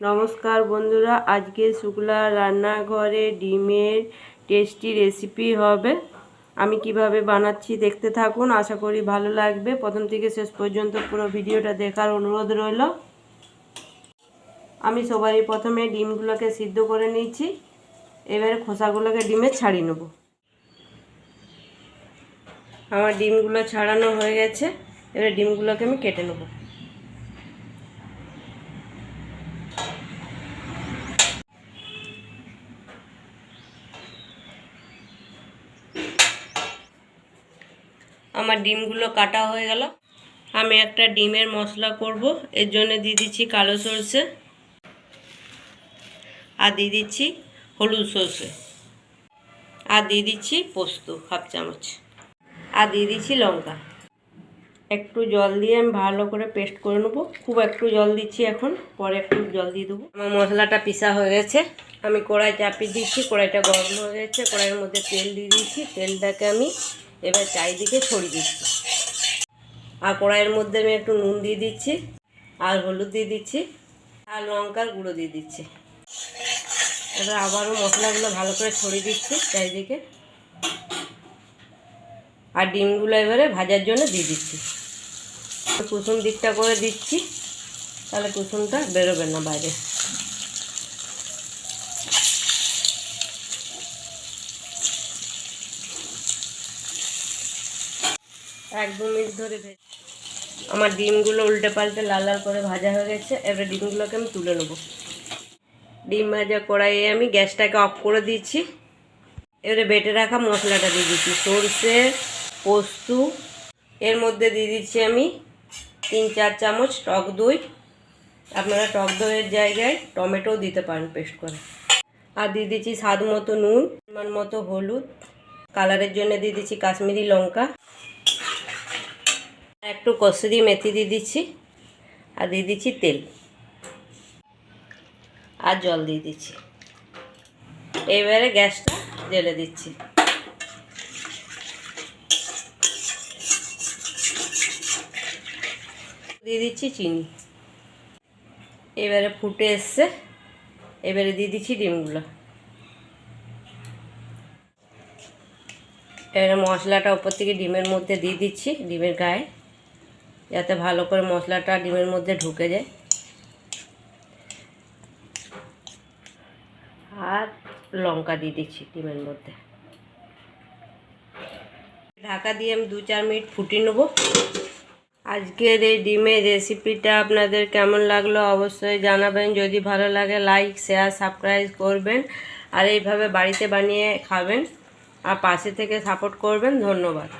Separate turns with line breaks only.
নমস্কার বন্ধুরা, আজকে শুক্লা রান্নাঘরে ডিমের টেস্টি রেসিপি হবে। আমি কীভাবে বানাচ্ছি দেখতে থাকুন, আশা করি ভালো লাগবে। প্রথম থেকে শেষ পর্যন্ত পুরো ভিডিওটা দেখার অনুরোধ রইল। আমি সবারই প্রথমে ডিমগুলোকে সিদ্ধ করে নিচ্ছি এবারে খোসাগুলোকে ডিমে ছাড়িয়ে নেব। আমার ডিমগুলো ছাড়ানো হয়ে গেছে। এবারে ডিমগুলোকে আমি কেটে নেব। আমার ডিমগুলো কাটা হয়ে গেল। আমি একটা ডিমের মশলা করব। এর জন্য দিয়ে দিচ্ছি কালো সর্ষে আর দিয়ে দিচ্ছি হলুদ সর্ষে আর দিয়ে দিচ্ছি পোস্ত, হাফ চামচ আর দিয়ে দিচ্ছি লঙ্কা। একটু জল দিয়ে আমি ভালো করে পেস্ট করে নেব। খুব একটু জল দিচ্ছি এখন, পরে একটু জল দিয়ে দেবো। আমার মশলাটা পিসা হয়ে গেছে। আমি কড়াই চাপিয়ে দিচ্ছি, কড়াইটা গরম হয়ে গেছে। কড়াইয়ের মধ্যে তেল দিয়ে দিচ্ছি। তেলটাকে আমি এবার চারিদিকে ছড়িয়ে দিচ্ছি। আর কড়াইয়ের মধ্যে আমি একটু নুন দিয়ে দিচ্ছি, আর হলুদ দিয়ে দিচ্ছি, আর লঙ্কার গুঁড়ো দিয়ে দিচ্ছি। এবার আবারও মশলাগুলো ভালো করে ছড়িয়ে দিচ্ছি চারিদিকে। আর ডিমগুলো এবারে ভাজার জন্য দিয়ে দিচ্ছি। কুসুম দিকটা করে দিচ্ছি, তাহলে কুসুমটা বেরোবে না বাইরে। এক দু মিনিট ধরে আমার ডিমগুলো উল্টে পাল্টে লাল লাল করে ভাজা হয়ে গেছে, এবারে ডিমগুলোকে আমি তুলে নেব। ডিম ভাজা কড়াইয়ে আমি গ্যাসটাকে অফ করে দিচ্ছি। এবারে বেটে রাখা মশলাটা দিয়ে দিচ্ছি, সর্ষে, পোস্ত। এর মধ্যে দিয়ে দিচ্ছি আমি তিন, চার চামচ টক দই। আপনারা টক দইয়ের জায়গায় টমেটোও দিতে পারেন পেস্ট করে। আর দিয়ে দিচ্ছি স্বাদ মতো নুন মতো হলুদ। কালারের জন্য দিয়ে দিচ্ছি কাশ্মীরি লঙ্কা। একটু কসুরি মেথি দিয়ে দিচ্ছি। আর দিয়ে দিচ্ছি তেল। আর জল দিয়ে দিচ্ছি। এবারে গ্যাসটা জেলে দিচ্ছি। দিয়ে দিচ্ছি চিনি। এবারে ফুটে এসছে। এবারে দিয়ে দিচ্ছি ডিমগুলো। এবারে মশলাটা উপর থেকে ডিমের মধ্যে দিয়ে দিচ্ছি, ডিমের গায়ে। যাতে ভালো করে মশলাটা ডিমের মধ্যে ঢুকে যায়। আর লঙ্কা দিয়ে দিচ্ছি ডিমের মধ্যে। ঢাকা দিয়ে আমি দু চার মিনিট ফুটিয়ে নেব। আজকের এই ডিমের রেসিপিটা আপনাদের কেমন লাগল অবশ্যই জানাবেন। যদি ভালো লাগে লাইক শেয়ার সাবস্ক্রাইব করবেন। আর এইভাবে বাড়িতে বানিয়ে খাবেন। আর পাশে থেকে সাপোর্ট করবেন। ধন্যবাদ।